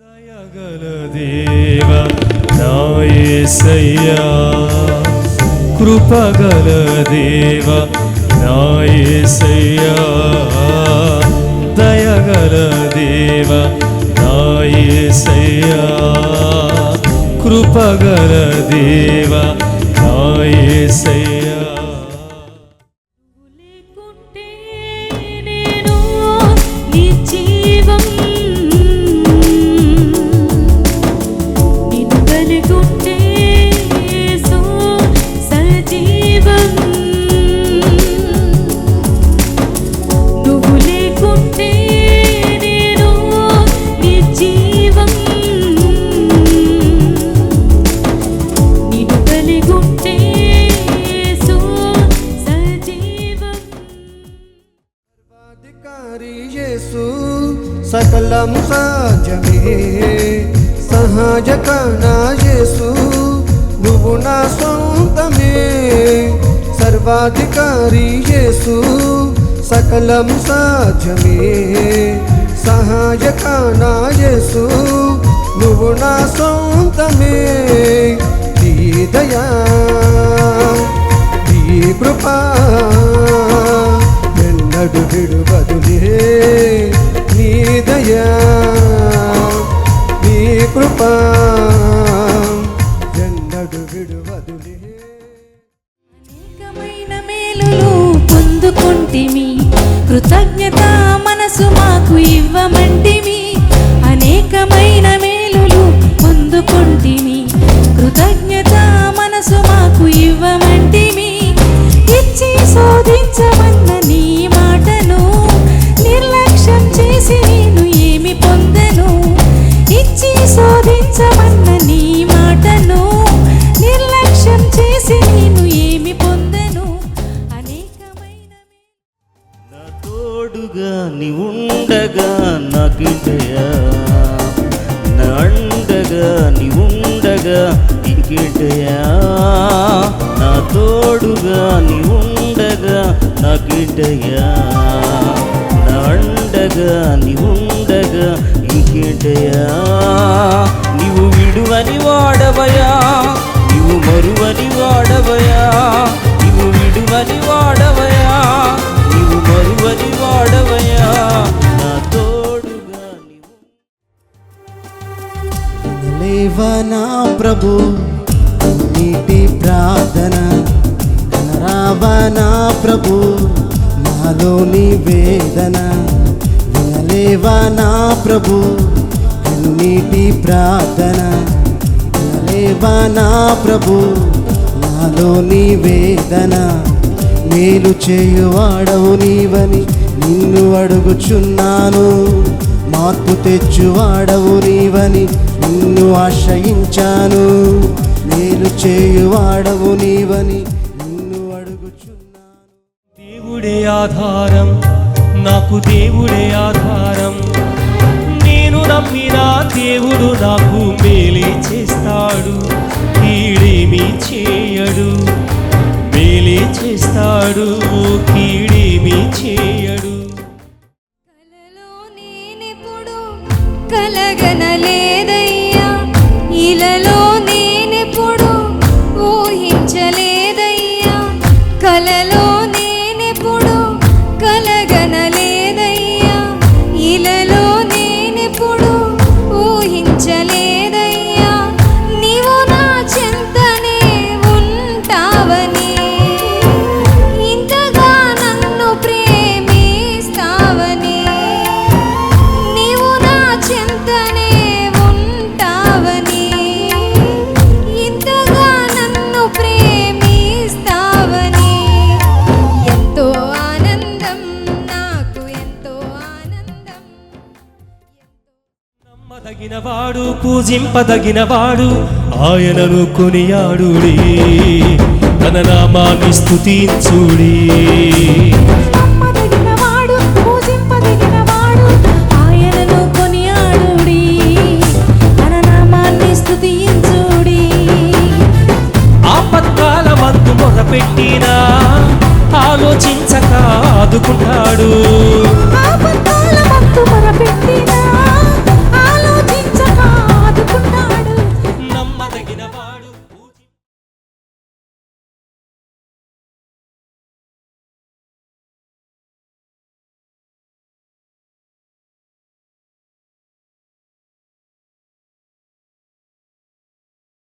దయగల దేవ నాయసయ్యా. కృపగల దేవ నాయసయ్యా. దయగల దేవ నాయసయ్యా. కృపగల దేవ నాయసయ్యా. యేసు సకలం సహజమే సహజ కణా యేసు నువ్వు నా సొంతమే. సర్వాధికారి యేసు సకలం సాధ్యమే సహజ నా యేసు నువ్వు నా సొంతమే. నీ దయా నీ కృపా ఎన్నడు విడువదులే దయా నీ కృపా ఎన్నడు విడువదులే అనేకమైన మేలులు పొందుకుంటిమి. కృతజ్ఞత మనసు మాకు ఇవ్వమంటిమి. అనేకమైన మేలులు పొందుకుంటిమి. కృతజ్ఞత తోడుగా నీ ఉండగా నాకింటయా నా అండగా నీ ఉండగా ఇంకేంటయా నా తోడుగా నీ ఉండగా నాకింటయా లేవనా ప్రభు నీటి ప్రార్థన కనరావనా ప్రభు నాలోని వేదన వినలేవనా ప్రభు? నీటి ప్రార్థన వినలేవనా ప్రభు? నాలోని వేదన మేలు చేయువాడవు నీవని నిన్ను అడుగుచున్నాను. మార్పు తెచ్చువాడవు నీవని నిన్ను ఆశ్రయించాను. మేలు చేయువాడవు నీవని నిన్ను అడుగుచున్నాను. దేవుడే ఆధారం నాకు దేవుడే ఆధారం. నేను నమ్మిన దేవుడు నాకు మేలే చేస్తాడు కీడేమి చేయడు. మేలే చేస్తాడు కీడేమి చేయడు. కలలో నేనెప్పుడు కలగనలేదయ్యా. నీలలో నేనెప్పుడు ఊహించలేదయ్యా. కలలో నేనెప్పుడు కల పూజింపదగినవాడు పూజింపదగినవాడు ఆయనను కొనియాడుడి. తన నామాన్ని మందు మొరపెట్టినా ఆలోచించక ఆదుకుంటాడు.